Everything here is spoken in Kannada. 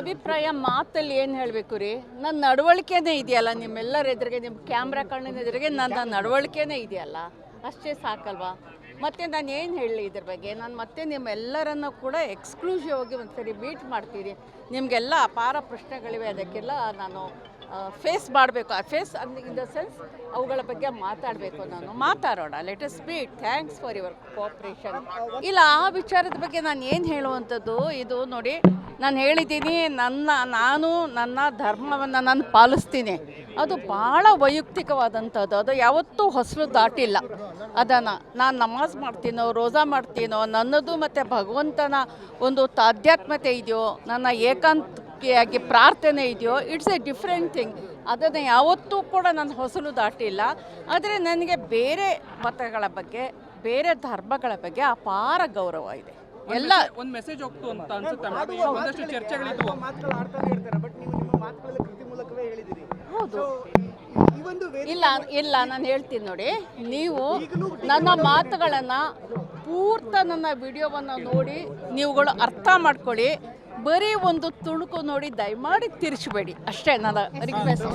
ಅಭಿಪ್ರಾಯ ಮಾತಲ್ಲಿ ಏನು ಹೇಳಬೇಕು ರೀ? ನನ್ನ ನಡವಳಿಕೆನೇ ಇದೆಯಲ್ಲ, ನಿಮ್ಮೆಲ್ಲರ ಎದುರಿಗೆ ನಿಮ್ಮ ಕ್ಯಾಮ್ರಾ ಕಣ್ಣಿನ ಎದುರಿಗೆ ನನ್ನ ನಡವಳಿಕೆನೇ ಇದೆಯಲ್ಲ? ಅಷ್ಟೇ ಸಾಕಲ್ವಾ? ಮತ್ತೆ ನಾನು ಏನು ಹೇಳಲಿ ಇದ್ರ ಬಗ್ಗೆ? ನಾನು ಮತ್ತೆ ನಿಮ್ಮೆಲ್ಲರನ್ನು ಕೂಡ ಎಕ್ಸ್ಕ್ಲೂಸಿವ್ ಆಗಿ ಒಂದು ಸರಿ ಮೀಟ್ ಮಾಡ್ತೀನಿ. ನಿಮಗೆಲ್ಲ ಅಪಾರ ಪ್ರಶ್ನೆಗಳಿವೆ, ಅದಕ್ಕೆಲ್ಲ ನಾನು ಫೇಸ್ ಮಾಡಬೇಕು. ಆ ಫೇಸ್ ಇನ್ ದ ಸೆನ್ಸ್ ಅವುಗಳ ಬಗ್ಗೆ ಮಾತಾಡಬೇಕು ನಾನು. ಮಾತಾಡೋಣ. Let us speak thanks for your cooperation ಇಲ್ಲ, ಆ ವಿಚಾರದ ಬಗ್ಗೆ ನಾನು ಏನು ಹೇಳುವಂಥದ್ದು? ಇದು ನೋಡಿ, ನಾನು ಹೇಳಿದ್ದೀನಿ, ನನ್ನ, ನಾನು ನನ್ನ ಧರ್ಮವನ್ನು ನಾನು ಪಾಲಿಸ್ತೀನಿ. ಅದು ಭಾಳ ವೈಯಕ್ತಿಕವಾದಂಥದ್ದು. ಅದು ಯಾವತ್ತೂ ಹೊಸಲು ದಾಟಿಲ್ಲ. ಅದನ್ನು ನಾನು ನಮಾಜ್ ಮಾಡ್ತೀನೋ, ರೋಜಾ ಮಾಡ್ತೀನೋ, ನನ್ನದು ಮತ್ತು ಭಗವಂತನ ಒಂದು ತಾಧ್ಯಾತ್ಮತೆ ಇದೆಯೋ, ನನ್ನ ಏಕಾಂತಿಯಾಗಿ ಪ್ರಾರ್ಥನೆ ಇದೆಯೋ ಇಟ್ಸ್ ಎ ಡಿಫ್ರೆಂಟ್ ಥಿಂಗ್ ಅದನ್ನು ಯಾವತ್ತೂ ಕೂಡ ನಾನು ಹೊಸಲು ದಾಟಿಲ್ಲ. ಆದರೆ ನನಗೆ ಬೇರೆ ಮತಗಳ ಬಗ್ಗೆ ಬೇರೆ ಧರ್ಮಗಳ ಬಗ್ಗೆ ಅಪಾರ ಗೌರವ ಇದೆ. ಎಲ್ಲ ಒಂದು ಮೆಸೇಜ್ ಹೋಗ್ತು ಅಂತ ಅನ್ಸುತ್ತೆ ಈಗ ಒಂದಷ್ಟು ಚರ್ಚೆಗಳಿದ್ವು. ಮಾತುಗಳು ಆಡ್ತಾನೆ ಇರ್ತಾರೆ ಬಟ್ ನೀವು ನಿಮ್ಮ ಮಾತುಗಳಲ್ಲಿ ಕೃತಿ ಮೂಲಕವೇ ಹೇಳಿದಿರಿ ಹೌದು. ಈ ಒಂದು ವೇದಿಕೆ ಇಲ್ಲ ಇಲ್ಲ ನಾನು ಹೇಳ್ತೀನಿ ನೋಡಿ. ನೀವು ನನ್ನ ಮಾತುಗಳನ್ನು ಪೂರ್ತ ನನ್ನ ವಿಡಿಯೋವನ್ನು ನೋಡಿ ನೀವುಗಳು ಅರ್ಥ ಮಾಡ್ಕೊಳ್ಳಿ. ಬರೀ ಒಂದು ತುಣುಕು ನೋಡಿ ದಯಮಾಡಿ ತಿರ್ಚಬೇಡಿ ಅಷ್ಟೇ ನನ್ನ ರಿಕ್ವೆಸ್ಟ್